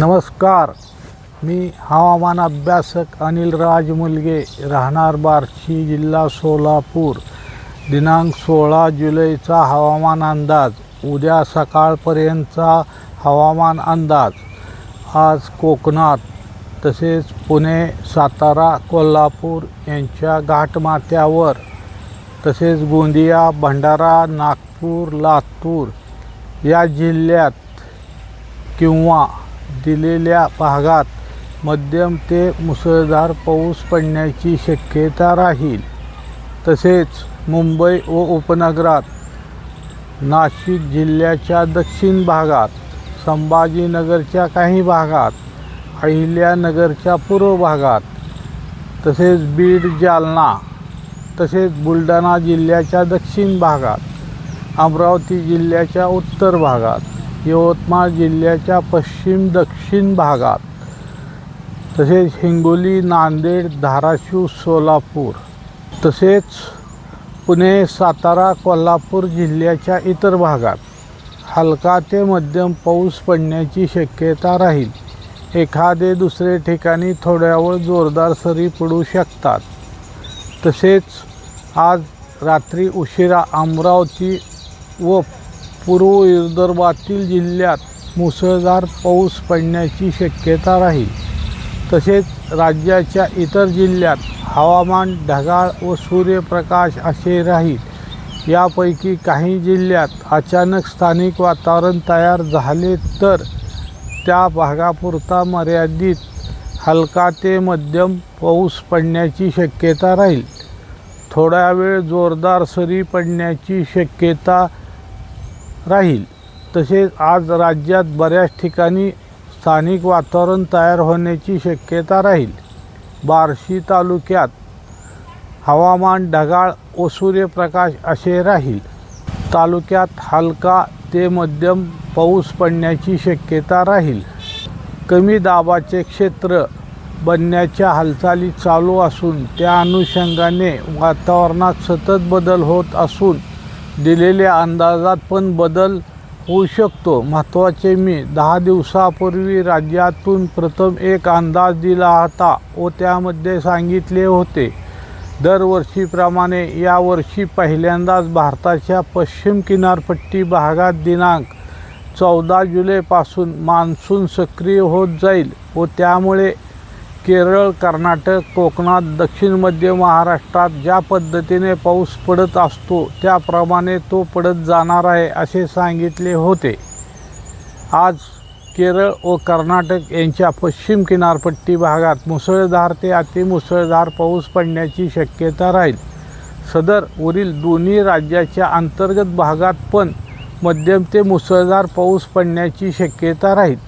नमस्कार. मी हवामान अभ्यासक अनिल राज मुलगे राहणार बार्शी जिल्हा सोलापूर. दिनांक सोळा जुलैचा हवामान अंदाज. उद्या सकाळपर्यंतचा हवामान अंदाज. आज कोकणात तसेच पुणे सातारा कोल्हापूर यांच्या घाटमाथ्यावर. तसेच गोंदिया भंडारा नागपूर लातूर या जिल्ह्यात किंवा दिलेल्या भागात मध्यम ते मुसळधार पाऊस पडण्याची शक्यता राहील. तसेच मुंबई व उपनगरात नाशिक जिल्ह्याच्या दक्षिण भागात संभाजीनगरच्या काही भागात अहिल्यानगरच्या पूर्व भागात तसेच बीड जालना तसेच बुलढाणा जिल्ह्याच्या दक्षिण भागात अमरावती जिल्ह्याच्या उत्तर भागात यवतमाळ जिल्ह्याच्या पश्चिम दक्षिण भागात तसेच हिंगोली नांदेड धाराशिव सोलापूर तसेच पुणे सातारा कोल्हापूर जिल्ह्याच्या इतर भागात हलका ते मध्यम पाऊस पडण्याची शक्यता राहील. एखादे दुसरे ठिकाणी थोड्यावर जोरदार सरी पडू शकतात. तसेच आज रात्री उशिरा अमरावती व पूर्व विदर्भातील जिल्ह्यात मुसळधार पाऊस पडण्याची शक्यता राहील. तसेच राज्याच्या इतर जिल्ह्यात हवामान ढगाळ व सूर्यप्रकाश असे राहील. यापैकी काही जिल्ह्यात अचानक स्थानिक वातावरण तयार झाले तर त्या भागापुरता मर्यादित हलका ते मध्यम पाऊस पडण्याची शक्यता राहील. थोड्या वेळ जोरदार सरी पडण्याची शक्यता राहील. तसेच आज राज्यात बऱ्याच ठिकाणी स्थानिक वातावरण तयार होण्याची शक्यता राहील. बार्शी तालुक्यात हवामान ढगाळ व सूर्यप्रकाश असे राहील. तालुक्यात हलका ते मध्यम पाऊस पडण्याची शक्यता राहील. कमी दाबाचे क्षेत्र बनण्याच्या हालचाली चालू असून त्या अनुषंगाने वातावरणात सतत बदल होत असून दिलेल्या अंदाजात पण बदल होऊ शकतो. महत्त्वाचे मी दहा दिवसापूर्वी राज्यातून प्रथम एक अंदाज दिला होता व त्यामध्ये सांगितले होते. दरवर्षीप्रमाणे यावर्षी पहिल्यांदाच भारताच्या पश्चिम किनारपट्टी भागात दिनांक चौदा जुलैपासून मान्सून सक्रिय होत जाईल व त्यामुळे केरळ कर्नाटक कोकणात दक्षिण मध्य महाराष्ट्रात ज्या पद्धतीने पाऊस पडत असतो त्याप्रमाणे तो पडत जाणार आहे असे सांगितले होते. आज केरळ व कर्नाटक यांच्या पश्चिम किनारपट्टी भागात मुसळधार ते अतिमुसळधार पाऊस पडण्याची शक्यता राहील. सदर वरील दोन्ही राज्याच्या अंतर्गत भागात पण मध्यम ते मुसळधार पाऊस पडण्याची शक्यता राहील.